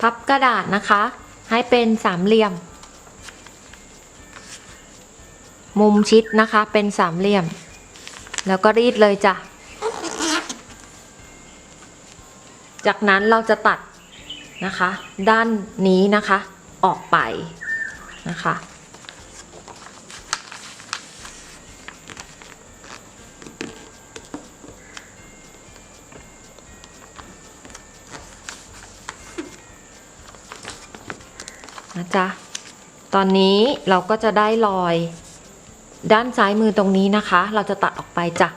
พับกระดาษนะคะ ให้เป็นสามเหลี่ยม มุมชิดนะคะเป็นสามเหลี่ยม แล้วก็รีดเลยจ้ะ จากนั้นเราจะตัดนะคะ ด้านนี้นะคะออกไปนะคะ นะจ๊ะ ตอนนี้เราก็จะได้รอยด้านซ้ายมือตรงนี้นะคะ เราจะตัดออกไปจ้ะ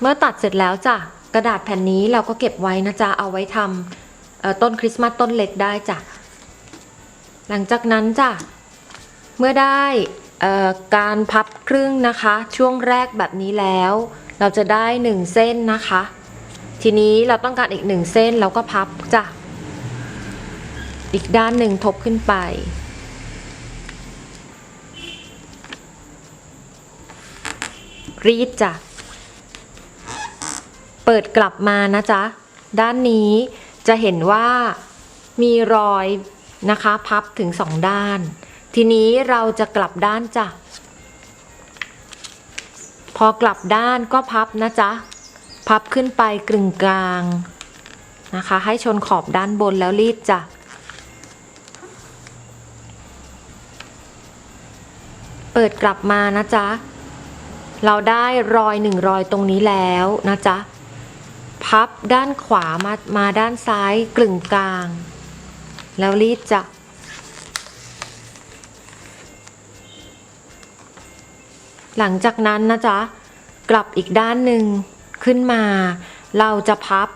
เมื่อตัดเสร็จแล้วจ้ะกระดาษแผ่นนี้เราก็เก็บไว้นะจ๊ะเอาไว้ทำ ต้นคริสต์มาสต้นเล็กได้จ้ะ หลังจากนั้นจ้ะ เมื่อได้การพับครึ่งนะคะ ช่วงแรกแบบนี้แล้ว เราจะได้หนึ่งเส้นนะคะ ทีนี้เราต้องการอีกหนึ่งเส้นเราก็พับจ้ะ อีกด้านหนึ่งทบขึ้นไป รีดจ้ะ เปิดกลับมานะจ๊ะ ด้านนี้ จะเห็นว่ามีรอยนะคะพับถึงสองด้าน ทีนี้เราจะกลับด้านจ้ะ พอกลับด้านก็พับนะจ๊ะ พับขึ้นไปกึ่งกลางนะคะ ให้ชนขอบด้านบนแล้วรีดจ้ะ เปิดกลับมานะจ๊ะ เราได้รอยหนึ่งรอยตรงนี้แล้วนะจ๊ะ พับด้านขวามามาด้านซ้ายกลึงกลาง แล้วรีดจ้ะหลังจากนั้นนะจ๊ะ กลับอีกด้านหนึ่งขึ้นมา เราจะพับ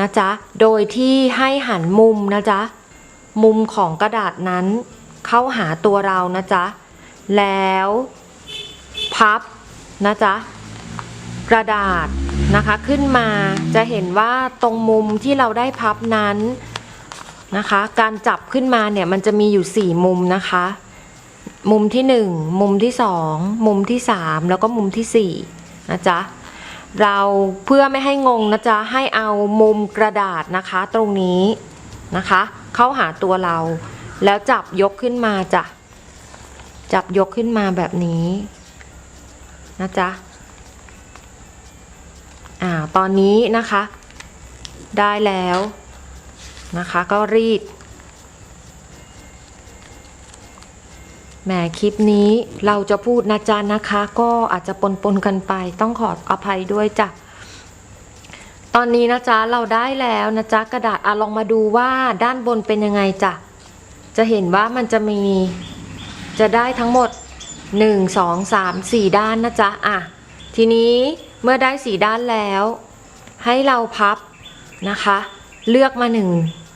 นะจ๊ะ โดยที่ให้หันมุมนะจ๊ะ มุมของกระดาษนั้น เข้าหาตัวเรานะจ๊ะ แล้วพับนะจ๊ะ กระดาษ นะคะขึ้นมาจะเห็นว่าตรงมุมที่เราได้พับนั้นนะคะ การจับขึ้นมาเนี่ยมันจะมีอยู่ 4 มุมนะคะ มุมที่ 1 มุมที่ 2 มุมที่ 3 แล้วก็มุมที่4นะจ๊ะเราเพื่อไม่ให้งงนะจ๊ะให้เอามุมกระดาษนะคะตรงนี้นะคะ เข้าหาตัวเรา แล้วจับยกขึ้นมาจ้ะจับยกขึ้นมาแบบนี้นะจ๊ะ อ่าตอนนี้นะคะ ได้แล้วนะคะ ก็รีดแหมคลิปนี้เราจะพูดนะจ๊ะนะคะ ก็อาจจะปนปนกันไป ต้องขออภัยด้วยจ้ะตอนนี้นะจ๊ะเราได้แล้วนะจ๊ะกระดาษอะลองมาดูว่าด้านบนเป็นยังไงจ้ะจะเห็นว่ามันจะมีจะได้ทั้งหมด 1 2 3 4 ด้านนะจ๊ะอะทีนี้ เมื่อได้สีด้านแล้ว ให้เราพับนะคะ เลือกมาหนึ่ง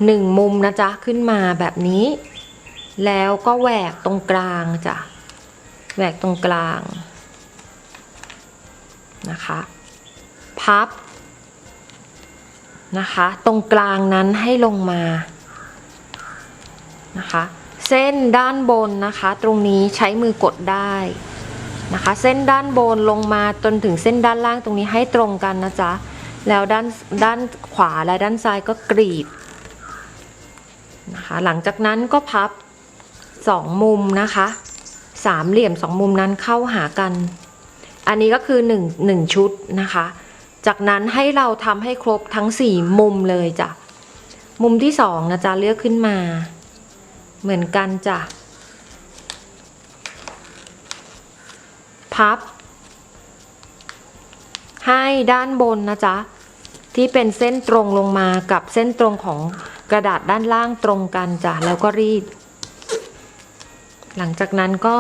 หนึ่งมุมนะจ๊ะขึ้นมาแบบนี้ แล้วก็แหวกตรงกลางจ้ะแหวกตรงกลางนะคะ พับนะคะ ตรงกลางนั้นให้ลงมานะคะ เส้นด้านบนนะคะ ตรงนี้ใช้มือกดได้ นะคะ เส้นด้านบนลงมาจนถึงเส้นด้านล่างตรงนี้ให้ตรงกันนะจ๊ะ แล้วด้านด้านขวาและด้านซ้ายก็กรีดนะคะหลังจากนั้นก็พับสองมุมนะคะสามเหลี่ยมสองมุมนั้นเข้าหากัน อันนี้ก็คือหนึ่งหนึ่งชุดนะคะ จากนั้นให้เราทำให้ครบทั้งสี่มุมเลยจ้ะ มุมที่สองนะจ๊ะเลือกขึ้นมา เหมือนกันจ้ะ พับ ให้ด้านบนนะจ๊ะ ที่เป็นเส้นตรงลงมากับเส้นตรงของกระดาษด้านล่างตรงกันจ้ะ แล้วก็รีด หลังจากนั้นก็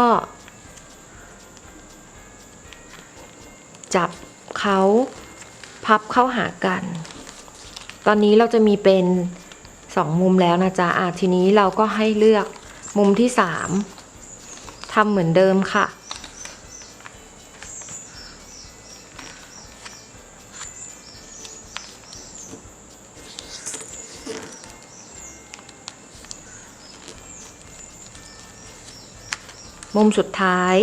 จับเขาพับเข้าหากัน ตอนนี้เราจะมีเป็นสองมุมแล้วนะจ๊ะอะทีนี้เราก็ให้เลือกมุมที่สามทำเหมือนเดิมค่ะ มุมสุดท้าย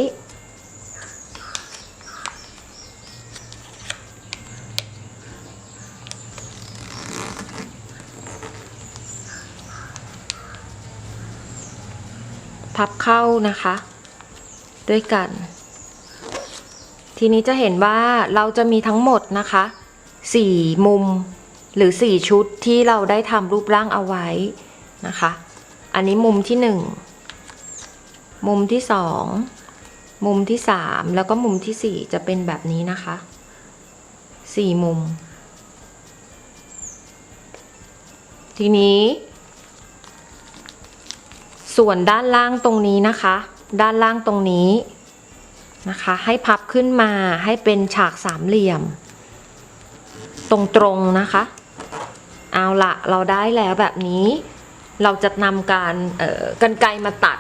พับเข้านะคะ ด้วยกัน ทีนี้จะเห็นว่าเราจะมีทั้งหมดนะคะสี่มุมหรือสี่ชุดที่เราได้ทำรูปร่างเอาไว้นะคะ อันนี้มุมที่หนึ่ง มุมที่สองมุมที่สามแล้วก็มุมที่สี่จะเป็นแบบนี้นะคะสี่มุม ทีนี้ ส่วนด้านล่างตรงนี้นะคะ ด้านล่างตรงนี้นะคะ ให้พับขึ้นมาให้เป็นฉากสามเหลี่ยม ตรงๆนะคะ เอาละเราได้แล้วแบบนี้ เราจะนำการกันไกมาตัด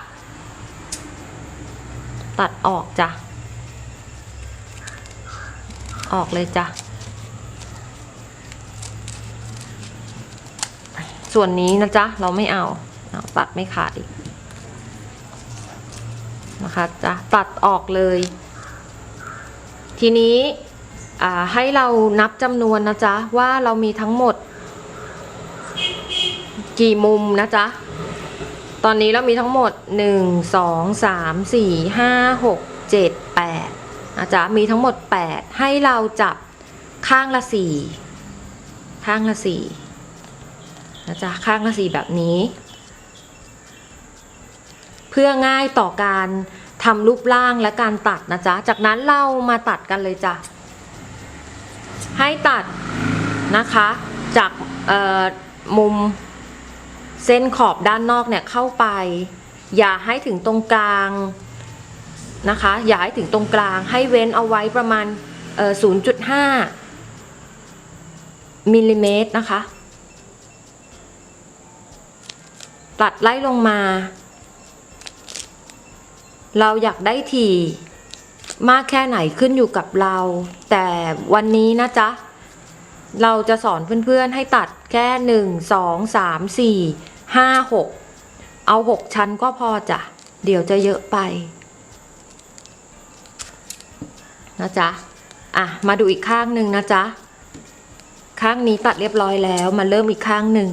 ตัดออกจ้ะ ออกเลยจ้ะ ส่วนนี้นะจ๊ะ เราไม่เอาเอาตัดไม่ขาดอีกนะคะจะตัดออกเลย ทีนี้ให้เรานับจำนวนนะจ๊ะ ว่าเรามีทั้งหมด กี่มุมนะจ๊ะ ตอนนี้เรามีทั้งหมด 1 2 3 4 5 6 7 8นะจ๊ะมีทั้งหมด 8 ให้เราจับข้างละ 4 ข้างละ4นะจ๊ะข้างละ 4 แบบนี้ เพื่อง่ายต่อการทำรูปร่างและการตัดนะจ๊ะ จากนั้นเรามาตัดกันเลยจ้ะ ให้ตัดนะคะ จากเอ่อมุม เส้นขอบด้านนอกเนี่ยเข้าไป อย่าให้ถึงตรงกลางนะคะ อย่าให้ถึงตรงกลางให้เว้นเอาไว้ประมาณ 0.5มิลลิเมตรนะคะ ตัดไล่ลงมา เราอยากได้ถี่มากแค่ไหนขึ้นอยู่กับเรา แต่วันนี้นะจ๊ะ เราจะสอนเพื่อนๆให้ตัด แค่หนึ่งสองสามสี่ห้าหกเอาหกชั้นก็พอจ้ะ เดี๋ยวจะเยอะไป นะจ๊ะ อะ มาดูอีกข้างหนึ่งนะจ๊ะ ข้างนี้ตัดเรียบร้อยแล้ว มาเริ่มอีกข้างหนึ่ง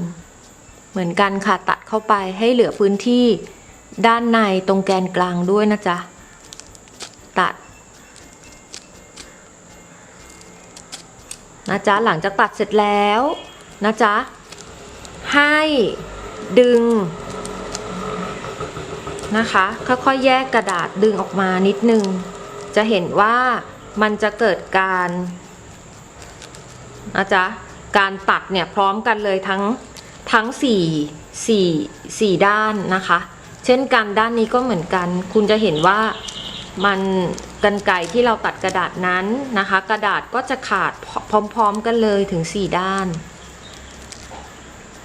เหมือนกันค่ะ ตัดเข้าไปให้เหลือพื้นที่ด้านในตรงแกนกลางด้วยนะจ๊ะ ตัดนะจ๊ะ หลังจากตัดเสร็จแล้ว นะจ๊ะ ให้ดึงนะคะ ค่อยๆแยกกระดาษดึงออกมานิดนึง จะเห็นว่ามันจะเกิดการนะจ๊ะ การตัดเนี่ยพร้อมกันเลยทั้งทั้งสี่สี่สี่ด้านนะคะ เช่นกันด้านนี้ก็เหมือนกัน คุณจะเห็นว่ามันกันไกรที่เราตัดกระดาษนั้นนะคะ กระดาษก็จะขาดพร้อมๆกันเลยถึง 4 ด้าน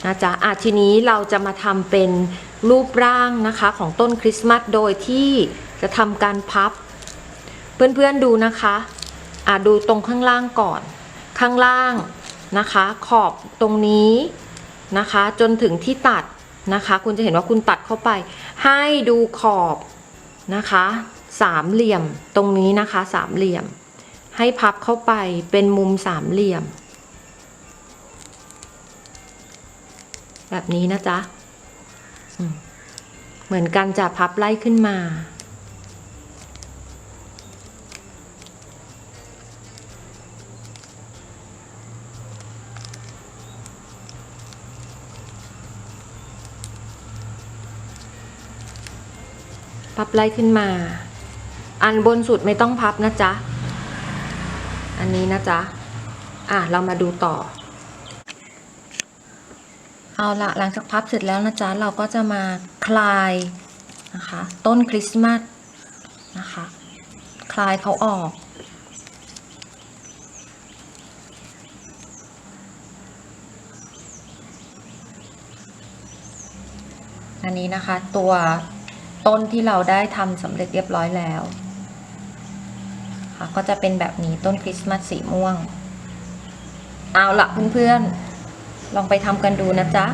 นะจ๊ะอะทีนี้เราจะมาทำเป็นรูปร่างนะคะของต้นคริสต์มาสโดยที่จะทำการพับ เพื่อนๆดูนะคะอะดูตรงข้างล่างก่อน ข้างล่างนะคะ ขอบตรงนี้นะคะ จนถึงที่ตัดนะคะ คุณจะเห็นว่าคุณตัดเข้าไป ให้ดูขอบนะคะสามเหลี่ยมตรงนี้นะคะสามเหลี่ยม ให้พับเข้าไปเป็นมุมสามเหลี่ยม แบบนี้นะจ๊ะ เหมือนกันจะพับไล่ขึ้นมา พับไล่ขึ้นมา อันบนสุดไม่ต้องพับนะจ๊ะ อันนี้นะจ๊ะ อะ เรามาดูต่อ เอาละหลังจากพับเสร็จแล้วนะจ๊ะ เราก็จะมาคลายนะคะ ต้นคริสต์มาสนะคะ คลายเขาออก อันนี้นะคะตัวต้นที่เราได้ทำสำเร็จเรียบร้อยแล้วค่ะก็จะเป็นแบบนี้ต้นคริสต์มาสสีม่วง เอาละเพื่อนๆ ลองไปทำกันดูนะจ๊ะ